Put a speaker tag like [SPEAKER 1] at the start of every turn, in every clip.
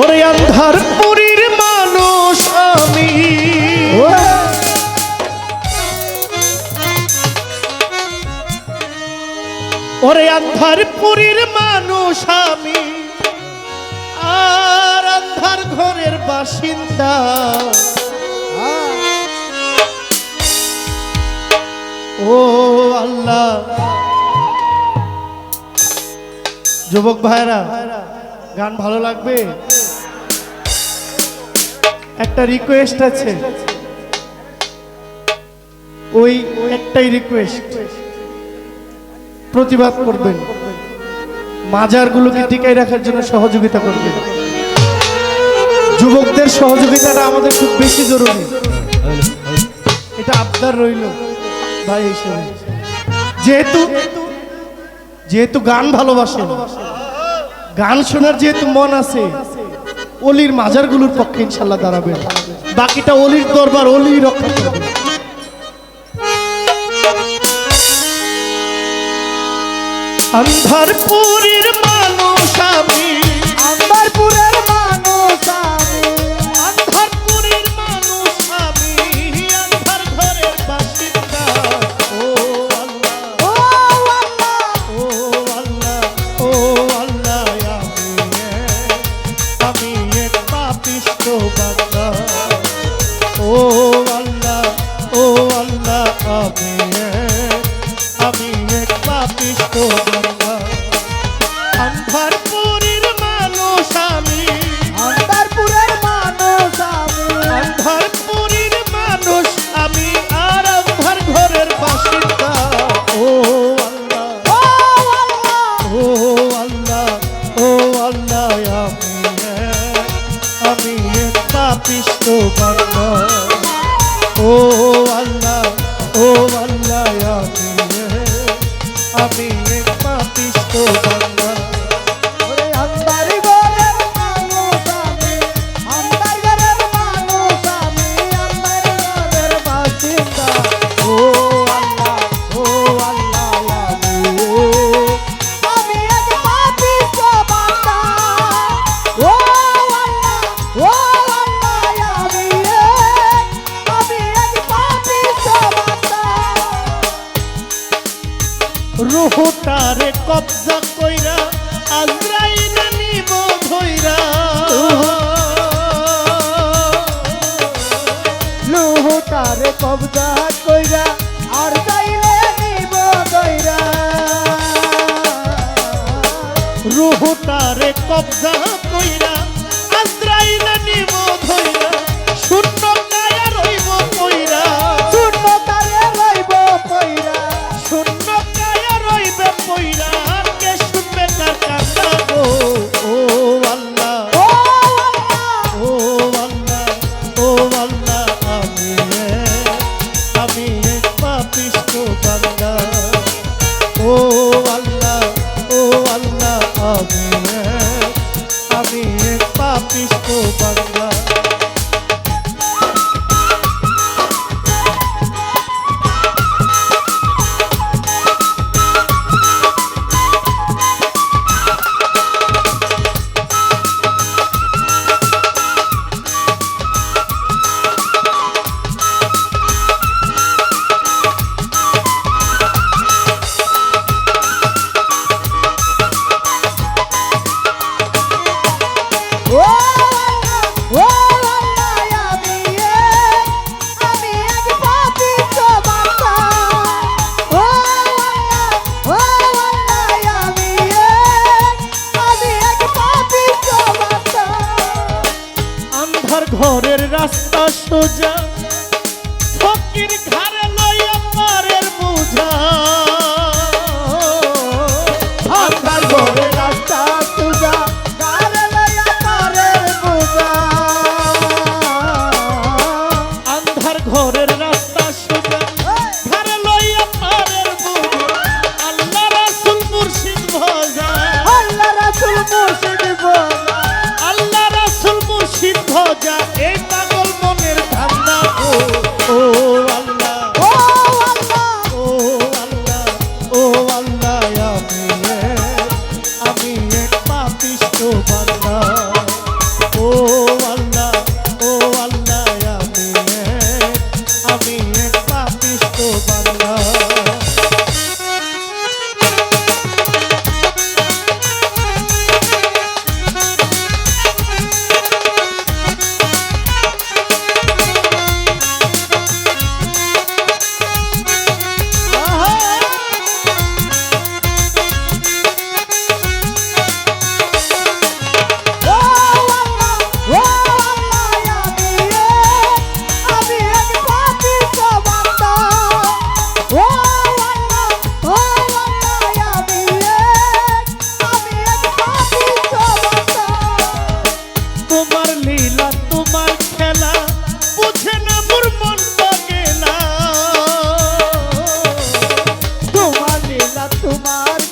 [SPEAKER 1] ওরে আন্ধার পুরীর মানুষ আমি। ওরে আন্ধার পুরীর মানুষ আমি। আর আন্ধার ঘরের বাসিন্দা। ও আল্লাহ। যুবক ভাইরা, গান ভালো লাগবে? একটা রিকোয়েস্ট আছে। ওই একটাই রিকোয়েস্ট প্রতিবাদ করবেন। মাজারগুলোকে টিকায় রাখার জন্য সহযোগিতা করবেন। যুবকদের সহযোগিতাটা আমাদের খুব বেশি জরুরি। এটা আবদার রইল, ভাই হিসেবে যেহেতু যেহেতু গান ভালোবাসে গান শোনার যেহেতু মন আছে অলির মাজারগুলোর পক্ষে ইনশাল্লাহ দাঁড়াবেন। বাকিটা অলির দরবার অলি রক্ষা করবে। অন্ধারপুরীর মানুষ আমি
[SPEAKER 2] Oh.
[SPEAKER 1] রুহটারে কবজা কইরা, আজরাইল নিব ধইরা।
[SPEAKER 2] রুহটারে কবজা কইরা আর যাইলে নিব ধইরা।
[SPEAKER 1] রুহটারে কবজা কইরা, আজরাইল নিব ঘরের রাস্তা সোজা। i'm heart.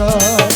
[SPEAKER 1] আল্লাহ